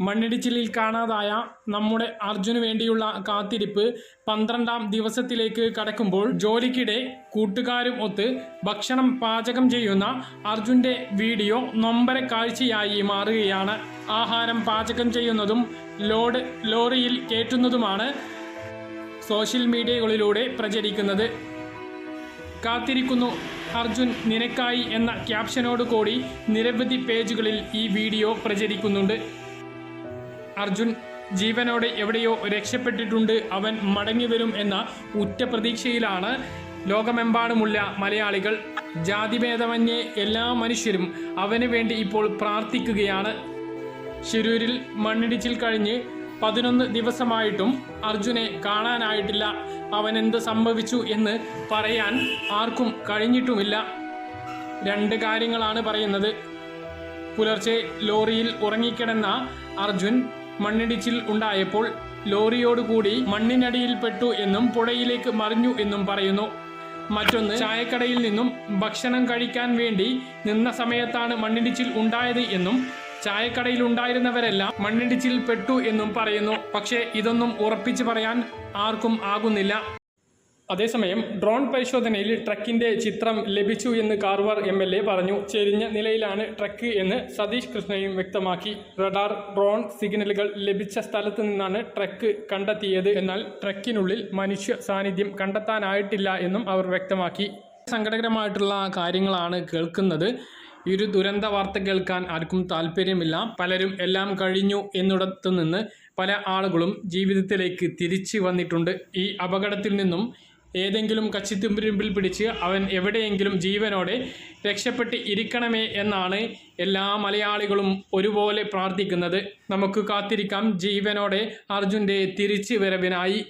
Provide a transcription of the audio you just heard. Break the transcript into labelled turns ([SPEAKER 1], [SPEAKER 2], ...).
[SPEAKER 1] മണ്ണിടിച്ചിലിൽ കാണാതായ നമ്മുടെ അർജുന് വേണ്ടിയുള്ള കാത്തിരിപ്പ് പന്ത്രണ്ടാം ദിവസത്തിലേക്ക് കടക്കുമ്പോൾ ജോലിക്കിടെ കൂട്ടുകാരും ഒത്ത് ഭക്ഷണം പാചകം ചെയ്യുന്ന അർജുന്റെ വീഡിയോ നൊമ്പര കാഴ്ചയായി മാറുകയാണ്. ആഹാരം പാചകം ചെയ്യുന്നതും ലോഡ് ലോറിയിൽ കയറ്റുന്നതുമാണ് സോഷ്യൽ മീഡിയകളിലൂടെ പ്രചരിക്കുന്നത്. കാത്തിരിക്കുന്നു അർജുൻ നിനക്കായി എന്ന ക്യാപ്ഷനോട് കൂടി നിരവധി പേജുകളിൽ ഈ വീഡിയോ പ്രചരിക്കുന്നുണ്ട്. അർജുൻ ജീവനോടെ എവിടെയോ രക്ഷപ്പെട്ടിട്ടുണ്ട്. അവൻ മടങ്ങി വരും എന്ന ഉറ്റ പ്രതീക്ഷയിലാണ് ലോകമെമ്പാടുമുള്ള മലയാളികൾ. ജാതിഭേദമന്യേ എല്ലാ മനുഷ്യരും അവന് വേണ്ടി ഇപ്പോൾ പ്രാർത്ഥിക്കുകയാണ്. ശിരൂരിൽ മണ്ണിടിച്ചിൽ കഴിഞ്ഞ് പതിനൊന്ന് ദിവസമായിട്ടും അർജുനെ കാണാനായിട്ടില്ല. അവൻ എന്ത് സംഭവിച്ചു എന്ന് പറയാൻ ആർക്കും കഴിഞ്ഞിട്ടുമില്ല. രണ്ട് കാര്യങ്ങളാണ് പറയുന്നത്. പുലർച്ചെ ലോറിയിൽ ഉറങ്ങിക്കിടന്ന അർജുൻ മണ്ണിടിച്ചിൽ ഉണ്ടായപ്പോൾ ലോറിയോടുകൂടി മണ്ണിനടിയിൽപ്പെട്ടു എന്നും പുഴയിലേക്ക് മറിഞ്ഞു എന്നും പറയുന്നു. മറ്റൊന്ന് ചായക്കടയിൽ നിന്നും ഭക്ഷണം കഴിക്കാൻ വേണ്ടി നിന്ന സമയത്താണ് മണ്ണിടിച്ചിൽ ഉണ്ടായത് എന്നും ചായക്കടയിൽ ഉണ്ടായിരുന്നവരെല്ലാം മണ്ണിടിച്ചിൽ പെട്ടു എന്നും പറയുന്നു. പക്ഷേ ഇതൊന്നും ഉറപ്പിച്ചു പറയാൻ ആർക്കും ആകുന്നില്ല. അതേസമയം ഡ്രോൺ പരിശോധനയിൽ ട്രക്കിന്റെ ചിത്രം ലഭിച്ചു എന്ന് കാർവാർ എം എൽ എ പറഞ്ഞു. ചെരിഞ്ഞ നിലയിലാണ് ട്രക്ക് എന്ന് സതീഷ് കൃഷ്ണയും വ്യക്തമാക്കി. റഡാർ ഡ്രോൺ സിഗ്നലുകൾ ലഭിച്ച സ്ഥലത്ത് നിന്നാണ് ട്രക്ക് കണ്ടെത്തിയത്. എന്നാൽ ട്രക്കിനുള്ളിൽ മനുഷ്യ സാന്നിധ്യം കണ്ടെത്താനായിട്ടില്ല എന്നും അവർ വ്യക്തമാക്കി. സങ്കടകരമായിട്ടുള്ള കാര്യങ്ങളാണ് കേൾക്കുന്നത്. ഈ ഒരു ദുരന്ത വാർത്ത കേൾക്കാൻ ആർക്കും താല്പര്യമില്ല പലരും എല്ലാം കഴിഞ്ഞു എന്നിടത്തു നിന്ന് പല ആളുകളും ജീവിതത്തിലേക്ക് തിരിച്ചു വന്നിട്ടുണ്ട്. ഈ അപകടത്തിൽ നിന്നും ഏതെങ്കിലും കച്ചിത്തുമ്പിരുമ്പിൽ പിടിച്ച് അവൻ എവിടെയെങ്കിലും ജീവനോടെ രക്ഷപ്പെട്ട് ഇരിക്കണമേ എന്നാണ് എല്ലാ മലയാളികളും ഒരുപോലെ പ്രാർത്ഥിക്കുന്നത്. നമുക്ക് കാത്തിരിക്കാം. ജീവനോടെ അർജുന്റെ തിരിച്ചു വരവിനായി